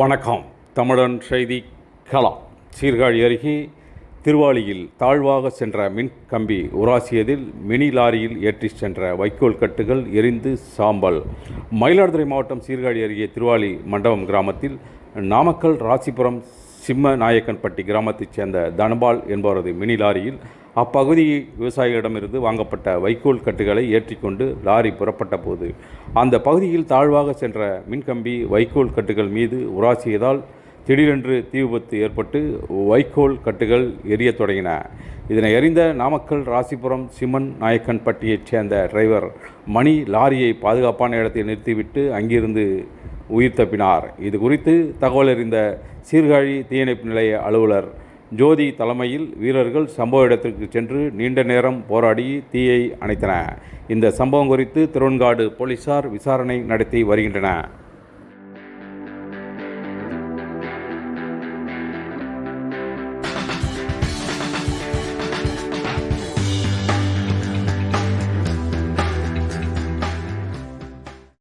வணக்கம். தமிழன் செய்தி கலா சீர்காழி அருகே திருவாளியில் தாழ்வாக சென்ற மின் கம்பி உராசியதில் மினி லாரியில் ஏற்றிச் சென்ற வைக்கோல் கட்டுகள் எரிந்து சாம்பல். மயிலாடுதுறை மாவட்டம் சீர்காழி அருகே திருவாலி மண்டபம் கிராமத்தில் நாமக்கல் ராசிபுரம் சிம்ம நாயக்கன்பட்டி கிராமத்தைச் சேர்ந்த தனபால் என்பவரது மினி லாரியில் அப்பகுதி விவசாயிகளிடமிருந்து வாங்கப்பட்ட வைக்கோல் கட்டுகளை ஏற்றிக்கொண்டு லாரி புறப்பட்ட போது அந்த பகுதியில் தாழ்வாக சென்ற மின்கம்பி வைக்கோல் கட்டுகள் மீது உராசியதால் திடீரென்று தீ விபத்து ஏற்பட்டு வைக்கோல் கட்டுகள் எரியத் தொடங்கின. இதனை அறிந்த நாமக்கல் ராசிபுரம் சிம்மன் நாயக்கன்பட்டியைச் சேர்ந்த டிரைவர் மணி லாரியை பாதுகாப்பான இடத்தில் நிறுத்திவிட்டு அங்கிருந்து உயிர் தப்பினார் இது குறித்து தகவல் அறிந்த சீர்காழி தீயணைப்பு நிலைய அலுவலர் ஜோதி தலைமையில் வீரர்கள் சம்பவ இடத்திற்கு சென்று நீண்ட நேரம் போராடி தீயை அணைத்தன இந்த சம்பவம் குறித்து திருவன்காடு போலீசார் விசாரணை நடத்தி வருகின்றன